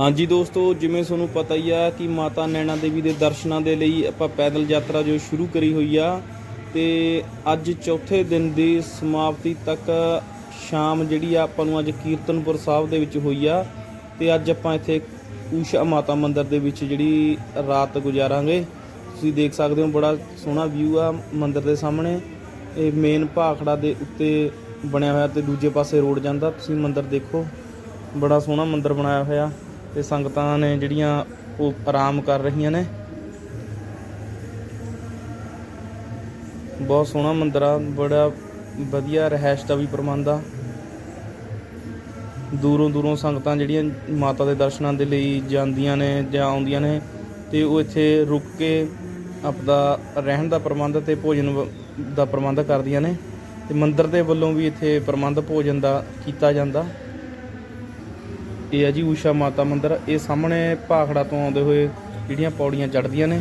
ਹਾਂਜੀ ਦੋਸਤੋ, ਜਿਵੇਂ ਤੁਹਾਨੂੰ ਪਤਾ ਹੀ ਆ ਕਿ ਮਾਤਾ ਨੈਣਾ ਦੇਵੀ ਦੇ ਦਰਸ਼ਨਾਂ ਦੇ ਲਈ ਆਪਾਂ ਪੈਦਲ ਯਾਤਰਾ ਜੋ ਸ਼ੁਰੂ ਕਰੀ ਹੋਈ ਆ ਤੇ ਅੱਜ ਚੌਥੇ ਦਿਨ ਦੀ ਸਮਾਪਤੀ ਤੱਕ ਸ਼ਾਮ ਜਿਹੜੀ ਆ ਆਪਾਂ ਨੂੰ ਅੱਜ ਕੀਰਤਨਪੁਰ ਸਾਹਿਬ ਦੇ ਵਿੱਚ ਹੋਈ ਆ ਤੇ ਅੱਜ ਆਪਾਂ ਇੱਥੇ ਊਸ਼ਾ ਮਾਤਾ ਮੰਦਿਰ ਦੇ ਵਿੱਚ ਜਿਹੜੀ ਰਾਤ ਗੁਜ਼ਾਰਾਂਗੇ। ਤੁਸੀਂ ਦੇਖ ਸਕਦੇ ਹੋ ਬੜਾ ਸੋਹਣਾ ਵਿਊ ਆ ਮੰਦਿਰ ਦੇ ਸਾਹਮਣੇ। ਇਹ ਮੇਨ ਭਾਖੜਾ ਦੇ ਉੱਤੇ ਬਣਿਆ ਹੋਇਆ ਤੇ ਦੂਜੇ ਪਾਸੇ ਰੋਡ ਜਾਂਦਾ। ਤੁਸੀਂ ਮੰਦਿਰ ਦੇਖੋ, ਬੜਾ ਸੋਹਣਾ ਮੰਦਿਰ ਬਣਾਇਆ ਹੋਇਆ। ਤੇ ਸੰਗਤਾਂ ਨੇ ਜਿਹੜੀਆਂ ਉਹ ਆਰਾਮ ਕਰ ਰਹੀਆਂ ਨੇ। ਬਹੁਤ ਸੋਹਣਾ ਮੰਦਿਰ ਆ, ਬੜਾ ਵਧੀਆ ਰਹਿائش ਦਾ ਵੀ ਪ੍ਰਬੰਧ ਆ। ਦੂਰੋਂ ਦੂਰੋਂ ਸੰਗਤਾਂ ਜਿਹੜੀਆਂ ਮਾਤਾ ਦੇ ਦਰਸ਼ਨਾਂ ਦੇ ਲਈ ਜਾਂਦੀਆਂ ਨੇ ਜਾਂ ਆਉਂਦੀਆਂ ਨੇ ਤੇ ਉਹ ਇੱਥੇ ਰੁਕ ਕੇ ਆਪਦਾ ਰਹਿਣ ਦਾ ਪ੍ਰਬੰਧ ਤੇ ਭੋਜਨ ਦਾ ਪ੍ਰਬੰਧ ਕਰਦੀਆਂ ਨੇ ਤੇ ਮੰਦਿਰ ਦੇ ਵੱਲੋਂ ਵੀ ਇੱਥੇ ਪ੍ਰਬੰਧ ਭੋਜਨ ਦਾ ਕੀਤਾ ਜਾਂਦਾ। ਇਹ ਹੈ ਜੀ ਊਸ਼ਾ ਮਾਤਾ ਮੰਦਿਰ। ਇਹ ਸਾਹਮਣੇ ਭਾਖੜਾ ਤੋਂ ਆਉਂਦੇ ਹੋਏ ਜਿਹੜੀਆਂ ਪੌੜੀਆਂ ਚੜ੍ਹਦੀਆਂ ਨੇ।